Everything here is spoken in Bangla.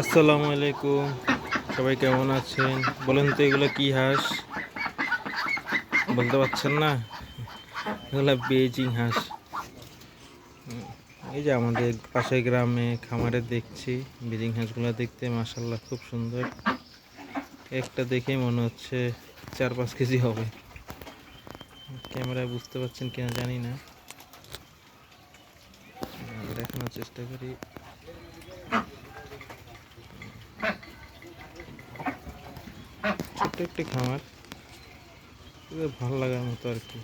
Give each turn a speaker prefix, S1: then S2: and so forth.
S1: আসসালামু আলাইকুম। সবাই কেমন আছেন? বলেন তো এগুলো কি হাঁস? বলতে পারছেন না? এগুলো বেজিং হাঁস। এই যে আমাদের পাশের গ্রামে খামারে দেখছি, বেজিং হাঁসগুলো দেখতে মাসাল্লাহ খুব সুন্দর। একটা দেখেই মনে হচ্ছে চার পাঁচ কেজি হবে। ক্যামেরায় বুঝতে পারছেন কিনা জানি না। দেখানোর চেষ্টা করি। ছোট্ট একটি খামার। ভালো লাগার মতো আর কি।